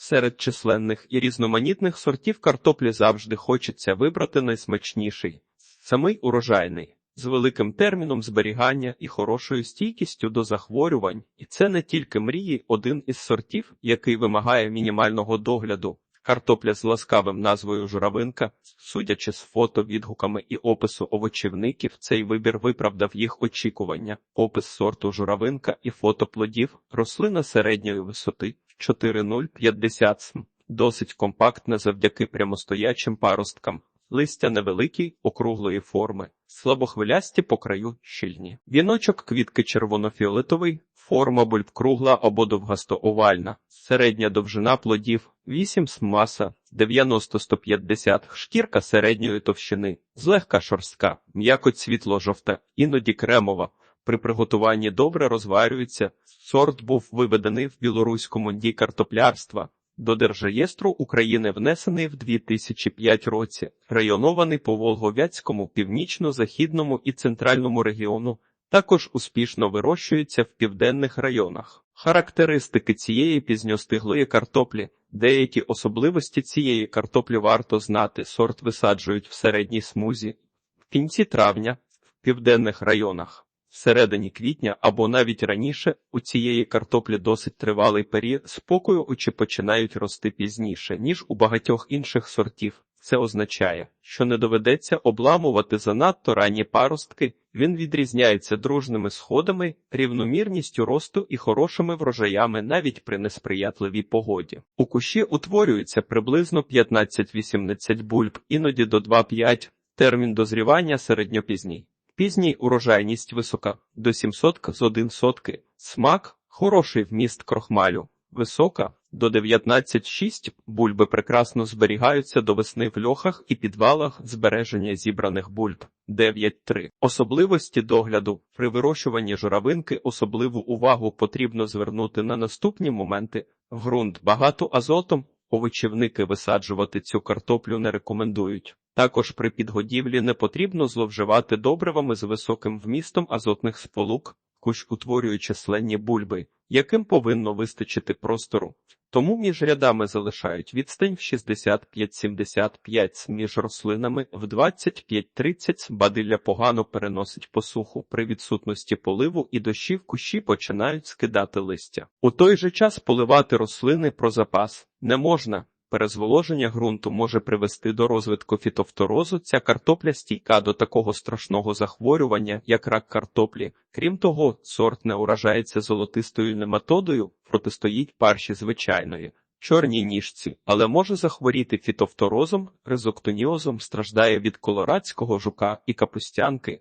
Серед численних і різноманітних сортів картоплі завжди хочеться вибрати найсмачніший, самий урожайний, з великим терміном зберігання і хорошою стійкістю до захворювань. І це не тільки мрії, один із сортів, який вимагає мінімального догляду. Картопля з ласкавим назвою журавинка, судячи з фото, відгуками і опису овочівників, цей вибір виправдав їх очікування. Опис сорту журавинка і фото плодів, рослина середньої висоти 4,050 см, досить компактна завдяки прямостоячим паросткам. Листя невеликі, округлої форми, слабохвилясті по краю щільні. Віночок квітки червоно-фіолетовий, форма бульб кругла або довгасто-овальна, середня довжина плодів 8 см маса 90-150 шкірка середньої товщини, злегка шорстка, м'якоть світло-жовта, іноді кремова. При приготуванні добре розварюється. Сорт був виведений в білоруському ді картоплярства. До Держреєстру України внесений в 2005 році, районований по Волговяцькому, північно-західному і центральному регіону, також успішно вирощується в південних районах. Характеристики цієї пізньостиглої картоплі, деякі особливості цієї картоплі варто знати. Сорт висаджують в середній смузі, в кінці травня, в південних районах. Всередині квітня або навіть раніше у цієї картоплі досить тривалий період спокою очі починають рости пізніше, ніж у багатьох інших сортів. Це означає, що не доведеться обламувати занадто ранні паростки, він відрізняється дружними сходами, рівномірністю росту і хорошими врожаями навіть при несприятливій погоді. У кущі утворюється приблизно 15-18 бульб, іноді до 2-5, термін дозрівання середньопізній. Пізній урожайність висока до 700 з 1 сотки, смак хороший вміст крохмалю, висока до 19,6 бульби прекрасно зберігаються до весни в льохах і підвалах збереження зібраних бульб 9,3. Особливості догляду при вирощуванні журавинки особливу увагу потрібно звернути на наступні моменти. Грунт багато азотом, овочівники висаджувати цю картоплю не рекомендують. Також при підгодівлі не потрібно зловживати добривами з високим вмістом азотних сполук, кущ утворює численні бульби, яким повинно вистачити простору. Тому між рядами залишають відстань в 65-75 між рослинами в 25-30 бадилля погано переносить посуху. При відсутності поливу і дощів кущі починають скидати листя. У той же час поливати рослини про запас не можна. Перезволоження ґрунту може привести до розвитку фітофторозу. Ця картопля стійка до такого страшного захворювання, як рак картоплі. Крім того, сорт не уражається золотистою нематодою, протистоїть парші звичайної. Чорній ніжці, але може захворіти фітофторозом, резоктоніозом, страждає від колорадського жука і капустянки.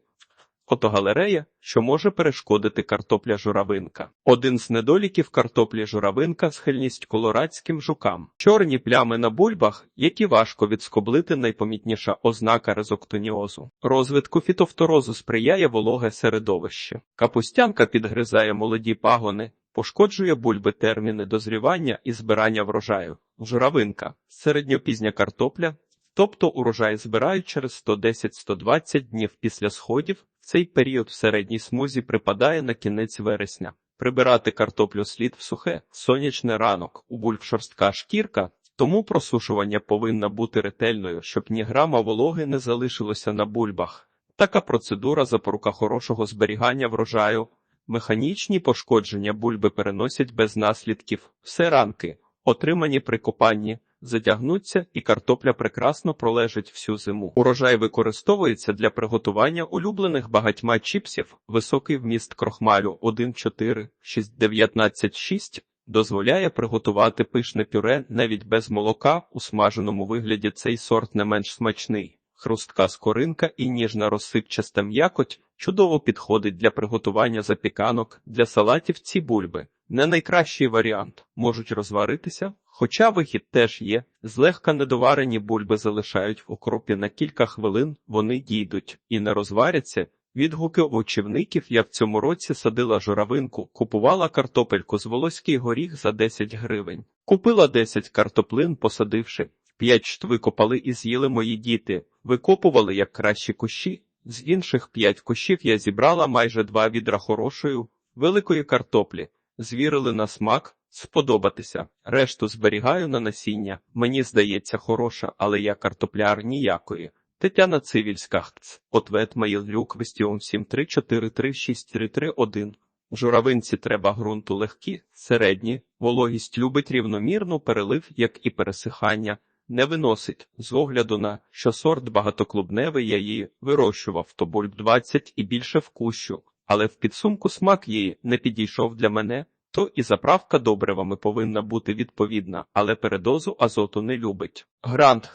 Фотогалерея, що може перешкодити картопля журавинка. Один з недоліків картоплі журавинка схильність колорадським жукам. Чорні плями на бульбах, які важко відскоблити найпомітніша ознака резоктоніозу. Розвитку фітофторозу сприяє вологе середовище. Капустянка підгризає молоді пагони, пошкоджує бульби терміни дозрівання і збирання врожаю. Журавинка середньопізня картопля. Тобто урожай збирають через 110-120 днів після сходів, цей період в середній смузі припадає на кінець вересня. Прибирати картоплю слід в сухе, сонячний ранок, у бульб шорстка шкірка, тому просушування повинна бути ретельною, щоб ні грама вологи не залишилося на бульбах. Така процедура запорука хорошого зберігання врожаю. Механічні пошкодження бульби переносять без наслідків. Все ранки, отримані при копанні, затягнуться і картопля прекрасно пролежить всю зиму. Урожай використовується для приготування улюблених багатьма чіпсів, високий вміст крохмалю 1,4, 6,19,6 дозволяє приготувати пишне пюре навіть без молока, у смаженому вигляді цей сорт не менш смачний. Хрустка скоринка і ніжна розсипчаста м'якоть чудово підходить для приготування запіканок, для салатів ці бульби. Не найкращий варіант можуть розваритися, хоча вихід теж є. Злегка недоварені бульби залишають в окропі на кілька хвилин, вони дійдуть і не розваряться. Відгуки овочівників я в цьому році садила журавинку, купувала картопельку з волоський горіх за 10 гривень. Купила 10 картоплин, посадивши. П'ять шт викопали і з'їли мої діти, викопували як кращі кущі. З інших п'ять кущів я зібрала майже два відра хорошої, великої картоплі звірили на смак, сподобатися. Решту зберігаю на насіння. Мені здається, хороша, але я картопляр ніякої. Тетяна Цивільська. ХЦ. Ответ Маїлюк Квестіон 734363331. В журавинці треба ґрунту легкі, середні, вологість любить рівномірну перелив, як і пересихання. Не виносить з огляду на що сорт багатоклубневий я її вирощував то бульб 20 і більше в кущу, але в підсумку смак її не підійшов для мене, то і заправка добривами повинна бути відповідна, але передозу азоту не любить. Грант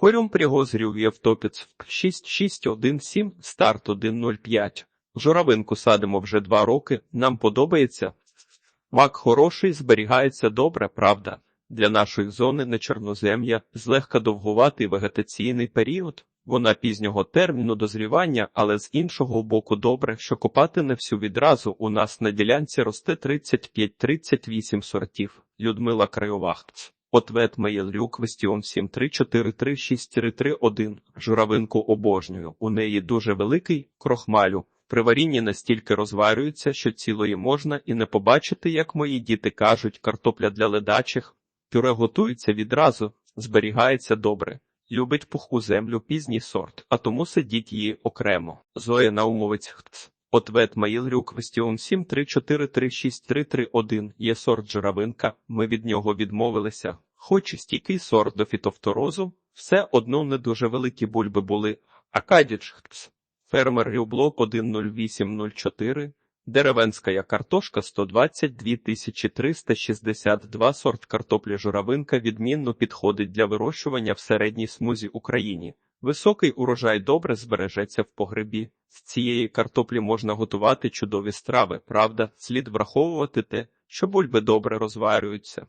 Форум пригозрів Євтопіц 6617 старт 105. Журавинку садимо вже два роки. Нам подобається. Мак хороший, зберігається добре, правда. Для нашої зони не чорнозем'я, злегка довгуватий вегетаційний період. Вона пізнього терміну дозрівання, але з іншого боку добре, що копати не всю відразу. У нас на ділянці росте 35-38 сортів. Людмила Крайовахц. Ответ Меєлрюк Квестіон 7343631. Журавинку обожнюю. У неї дуже великий крохмалю. При варінні настільки розварюється, що цілої можна і не побачити, як мої діти кажуть, картопля для ледачих. Пюре готується відразу, зберігається добре. Любить пуху землю пізній сорт, а тому сидіть її окремо. Зоя Наумовець Хтс. Ответ Маїлрю Квестіон 734363331. Є сорт журавинка, ми від нього відмовилися. Хоч і стійкий сорт до фітофторозу, все одно не дуже великі бульби були. Акадіч Хтс. Фермер Рюблок 10804. Деревенська картошка 122 362 сорт картоплі журавинка відмінно підходить для вирощування в середній смузі Україні. Високий урожай добре збережеться в погребі. З цієї картоплі можна готувати чудові страви. Правда, слід враховувати те, що бульби добре розварюються.